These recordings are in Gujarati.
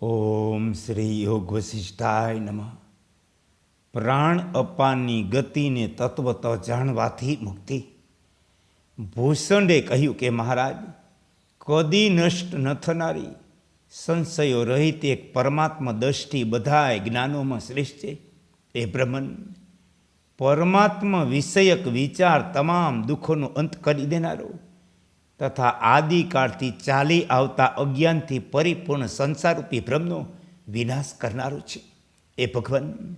ઓમ શ્રી યોગ વશિષ્ઠાય નમ. પ્રાણ અપાનની ગતિને તત્વત જાણવાથી મુક્તિ. ભૂષણે કહ્યું કે મહારાજ, કદી નષ્ટ ન થનારી સંશયો રહિત એક પરમાત્મા દ્રષ્ટિ બધાય જ્ઞાનોમાં શ્રેષ્ઠ છે. એ બ્રહ્મન, પરમાત્મા વિષયક વિચાર તમામ દુઃખોનો અંત કરી દેનારો. તથા આદિકાળથી ચાલી આવતા અજ્ઞાનથી પરિપૂર્ણ સંસારરૂપી ભ્રમનો વિનાશ કરનારો છે. એ ભગવાન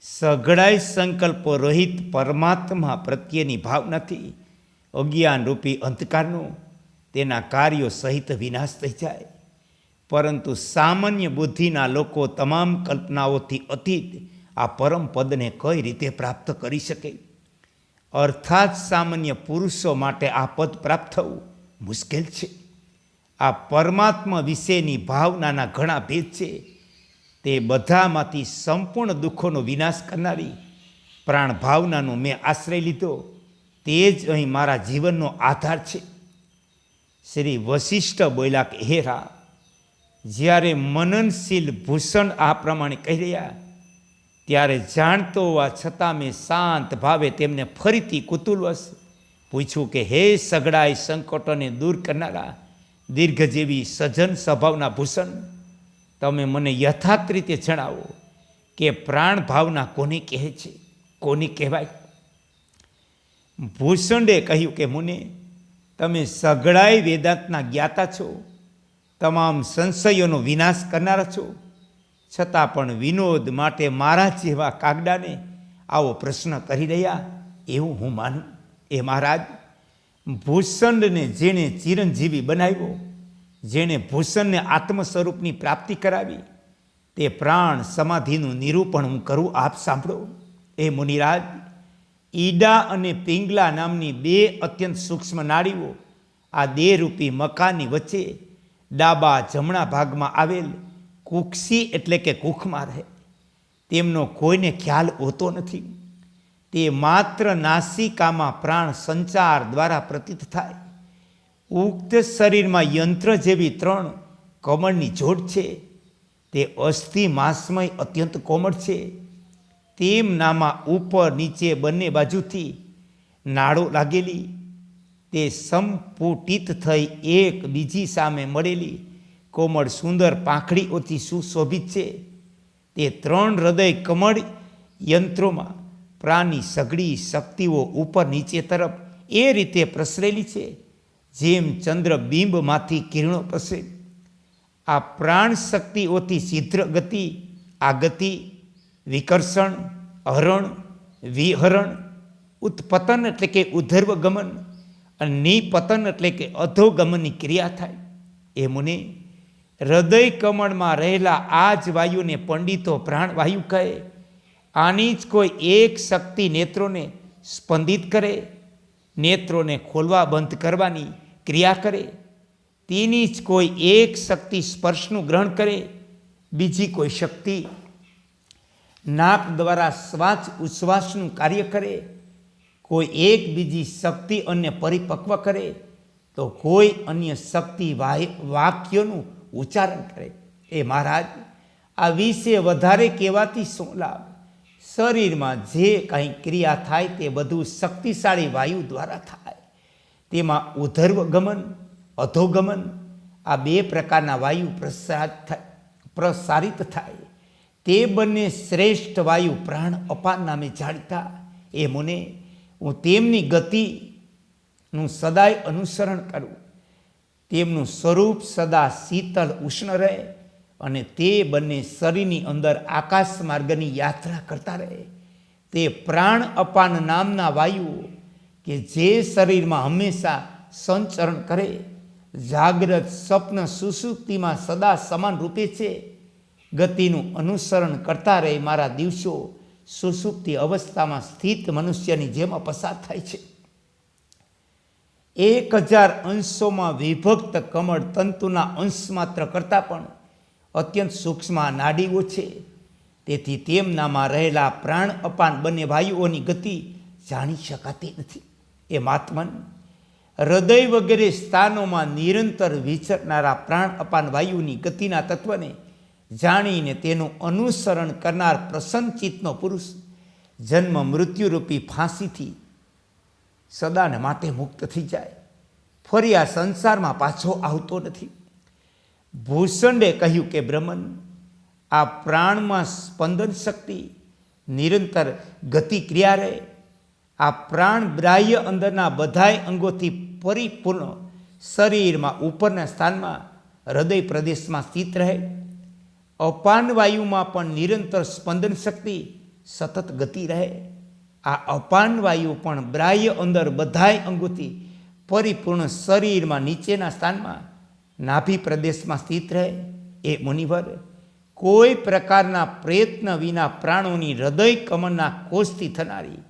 સઘળાઈ સંકલ્પો રહિત પરમાત્મા પ્રત્યેની ભાવનાથી અજ્ઞાન રૂપી અંધકારનો તેના કાર્યો સહિત વિનાશ થઈ જાય. પરંતુ સામાન્ય બુદ્ધિના લોકો તમામ કલ્પનાઓથી અતીત આ પરમ પદને કઈ રીતે પ્રાપ્ત કરી શકે? અર્થાત સામાન્ય પુરુષો માટે આ પદ પ્રાપ્ત થવું મુશ્કેલ છે. આ પરમાત્મા વિશેની ભાવનાના ઘણા ભેદ છે. તે બધામાંથી સંપૂર્ણ દુઃખોનો વિનાશ કરનારી પ્રાણ ભાવનાનો મેં આશ્રય લીધો. તે જ અહીં મારા જીવનનો આધાર છે. શ્રી વશિષ્ઠ બોલ્યા કે હેરા જ્યારે મનનશીલ ભૂષણ આ પ્રમાણે કહી રહ્યા ત્યારે જાણતો હોવા છતાં મેં શાંત ભાવે તેમને ફરીથી કુતુલવશ પૂછ્યું કે, હે સગડાઈ સંકટોને દૂર કરનારા દીર્ઘ જેવી સજન સ્વભાવના ભૂષણ, તમે મને યથાર્થ રીતે જણાવો કે પ્રાણ ભાવના કોને કહે છે? કોની કહેવાય? ભૂષણે કહ્યું કે, મુને, તમે સગડાઈ વેદાંતના જ્ઞાતા છો. તમામ સંશયોનો વિનાશ કરનારા છો. છતાં પણ વિનોદ માટે મારા જેવા કાગડાને આવો પ્રશ્ન કરી રહ્યા, એવું હું માનું. એ મહારાજ, ભૂષણને જેણે ચિરંજીવી બનાવ્યો, જેણે ભૂષણને આત્મ સ્વરૂપની પ્રાપ્તિ કરાવી, તે પ્રાણ સમાધિનું નિરૂપણ હું કરું, આપ સાંભળો. એ મુનિરાજ, ઈડા અને પિંગલા નામની બે અત્યંત સૂક્ષ્મ નાડીઓ આ દેહરૂપી મકાનની વચ્ચે ડાબા જમણા ભાગમાં આવેલ કુક્ષી એટલે કે કુખમાં રહે. તેમનો કોઈને ખ્યાલ હોતો નથી. તે માત્ર નાસિકામાં પ્રાણ સંચાર દ્વારા પ્રતીત થાય. ઉક્ત શરીરમાં યંત્ર જેવી ત્રણ કમળની જોડ છે. તે અસ્થિ માસમય અત્યંત કોમળ છે. તેમનામાં ઉપર નીચે બંને બાજુથી નાળો લાગેલી. તે સંપુટિત થઈ એક બીજી સામે મળેલી. કોમળ સુંદર પાંખડીઓથી સુશોભિત છે. તે ત્રણ હૃદય કમળ યંત્રોમાં પ્રાણી સઘળી શક્તિઓ ઉપર નીચે તરફ એ રીતે પ્રસરેલી છે, જેમ ચંદ્ર બિંબમાંથી કિરણો પ્રસરે. આ પ્રાણ શક્તિઓથી શીઘ્ર ગતિ, આ ગતિ વિકર્ષણ, હરણ, વિહરણ, ઉત્પતન એટલે કે ઉધર્વ ગમન અને નિપતન એટલે કે અધોગમનની ક્રિયા થાય. એ મુને હૃદય કમળમાં રહેલા આ જ વાયુને પંડિતો પ્રાણવાયુ કહે. આની જ કોઈ એક શક્તિ નેત્રોને સ્પંદિત કરે. નેત્રોને ખોલવા બંધ કરવાની ક્રિયા કરે. તેની જ કોઈ એક શક્તિ સ્પર્શનું ગ્રહણ કરે. બીજી કોઈ શક્તિ નાક દ્વારા શ્વાસ ઉચ્છ્વાસનું કાર્ય કરે. કોઈ એક બીજી શક્તિ અન્ય પરિપક્વ કરે. તો કોઈ અન્ય શક્તિ વાક્યોનું ઉચ્ચારણ કરે. એ મહારાજ, આ વિશે વધારે કહેવાથી શું લાભ? શરીરમાં જે કાંઈ ક્રિયા થાય તે બધું શક્તિશાળી વાયુ દ્વારા થાય. તેમાં ઉધર્વ ગમન અધોગમન, આ બે પ્રકારના વાયુ પ્રસાદ પ્રસારિત થાય. તે બંને શ્રેષ્ઠ વાયુ પ્રાણ અપાન નામે જાણતા. એ મને, હું તેમની ગતિનું સદાય અનુસરણ કરું. તેમનું સ્વરૂપ સદા શીતળ ઉષ્ણ રહે અને તે બંને શરીરની અંદર આકાશ માર્ગની યાત્રા કરતા રહે. તે પ્રાણ અપાન નામના વાયુઓ કે જે શરીરમાં હંમેશા સંચરણ કરે. જાગ્રત સ્વપ્ન સુસુપ્તિમાં સદા સમાન રૂપે છે. ગતિનું અનુસરણ કરતા રહે મારા દિવસો. સુસુપ્તિ અવસ્થામાં સ્થિત મનુષ્યની જેમ પસાર થાય છે. એક હજાર અંશોમાં વિભક્ત કમળ તંતુના અંશ માત્ર કરતાં પણ અત્યંત સૂક્ષ્મ નાડીઓ છે. તેથી તેમનામાં રહેલા પ્રાણ અપાન બંને વાયુઓની ગતિ જાણી શકાતી નથી. એ માત્મન, હૃદય વગેરે સ્થાનોમાં નિરંતર વિચરનારા પ્રાણ અપાન વાયુની ગતિના તત્વને જાણીને તેનું અનુસરણ કરનાર પ્રસન્નચિત્તનો પુરુષ જન્મ મૃત્યુરૂપી ફાંસીથી સદાને માટે મુક્ત થઈ જાય. ફરી આ સંસારમાં પાછો આવતો નથી. ભૂષણે કહ્યું કે, બ્રહ્મન, આ પ્રાણમાં સ્પંદન શક્તિ નિરંતર ગતિ ક્રિયા રહે. આ પ્રાણ ગ્રાહ્ય અંદરના બધાય અંગોથી પરિપૂર્ણ શરીરમાં ઉપરના સ્થાનમાં હૃદય પ્રદેશમાં સ્થિત રહે. અપાન વાયુમાં પણ નિરંતર સ્પંદન શક્તિ સતત ગતિ રહે. આ અપાન વાયુ પણ ગ્રાહ્ય અંદર બધાય અંગોથી પરિપૂર્ણ શરીરમાં નીચેના સ્થાનમાં નાભી પ્રદેશમાં સ્થિત રહે. એ મુનિવર કોઈ પ્રકારના પ્રયત્ન વિના પ્રાણોની હૃદય કમળના કોષથી થનારી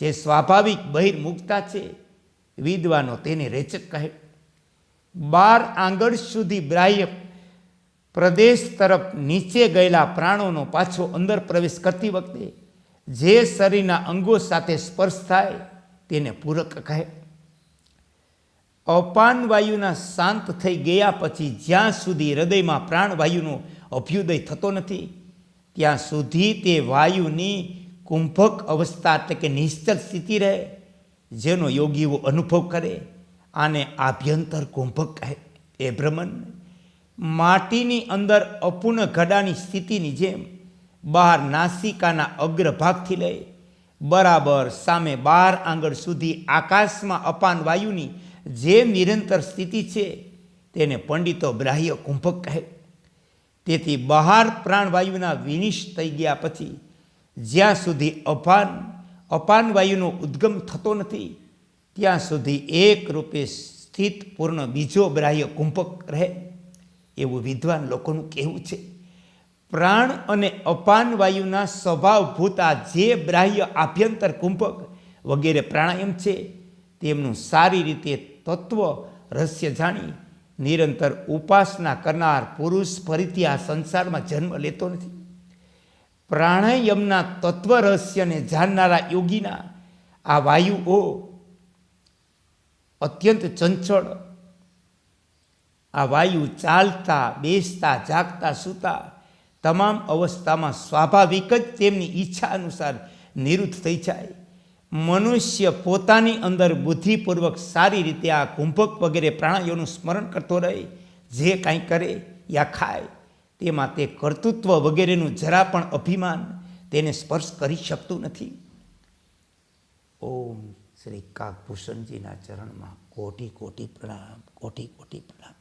જે સ્વાભાવિક બહિર્મુખતા છે, વિદ્વાનો તેને રેચક કહે. બાર આંગળ સુધી બ્રાહ્ય પ્રદેશ તરફ નીચે ગયેલા પ્રાણોનો પાછો અંદર પ્રવેશ કરતી વખતે જે શરીરના અંગો સાથે સ્પર્શ થાય તેને પૂરક કહે. અપાન વાયુના શાંત થઈ ગયા પછી જ્યાં સુધી હૃદયમાં પ્રાણવાયુનો અભ્યુદય થતો નથી, ત્યાં સુધી તે વાયુની કુંભક અવસ્થા એટલે કે નિશ્ચલ સ્થિતિ રહે, જેનો યોગીઓ અનુભવ કરે, આને આભ્યંતર કુંભક કહે. એ ભ્રમણ માટીની અંદર અપૂર્ણ ઘડાની સ્થિતિની જેમ બહાર નાસિકાના અગ્રભાગથી લઈ બરાબર સામે બાર આંગળ સુધી આકાશમાં અપાન વાયુની જે નિરંતર સ્થિતિ છે, તેને પંડિતો ગ્રાહ્ય કુંભક કહે. તેથી બહાર પ્રાણવાયુના વિનિશ થઈ ગયા પછી જ્યાં સુધી અપાન અપાન વાયુનો ઉદ્ગમ થતો નથી, ત્યાં સુધી એક રૂપે સ્થિત પૂર્ણ બીજો ગ્રાહ્ય કુંભક રહે. એવું વિદ્વાન લોકોનું કહેવું છે. પ્રાણ અને અપાન વાયુના સ્વભાવભૂત આ જે બ્રાહ્ય આભ્યંતર કુંભક વગેરે પ્રાણાયામ છે, તેમનું સારી રીતે તત્વ રહસ્ય જાણી, નિરંતર ઉપાસના કરનાર પુરુષ ફરીથી આ સંસારમાં જન્મ લેતો નથી. પ્રાણાયામના તત્વ રહસ્યને જાણનારા યોગીના આ વાયુઓ અત્યંત ચંચળ. આ વાયુ ચાલતા, બેસતા, જાગતા, સૂતા તમામ અવસ્થામાં સ્વાભાવિક જ તેમની ઈચ્છા અનુસાર નિવૃત્ત થઈ જાય. મનુષ્ય પોતાની અંદર બુદ્ધિપૂર્વક સારી રીતે આ કુંભક વગેરે પ્રાણાયામનું સ્મરણ કરતો રહે, જે કાંઈ કરે યા ખાય, તેમાં તે કર્તૃત્વ વગેરેનું જરા પણ અભિમાન તેને સ્પર્શ કરી શકતું નથી. ઓમ શ્રી કાકભૂષણજીના ચરણમાં કોટી કોટી પ્રણામ, કોટી કોટી પ્રણામ.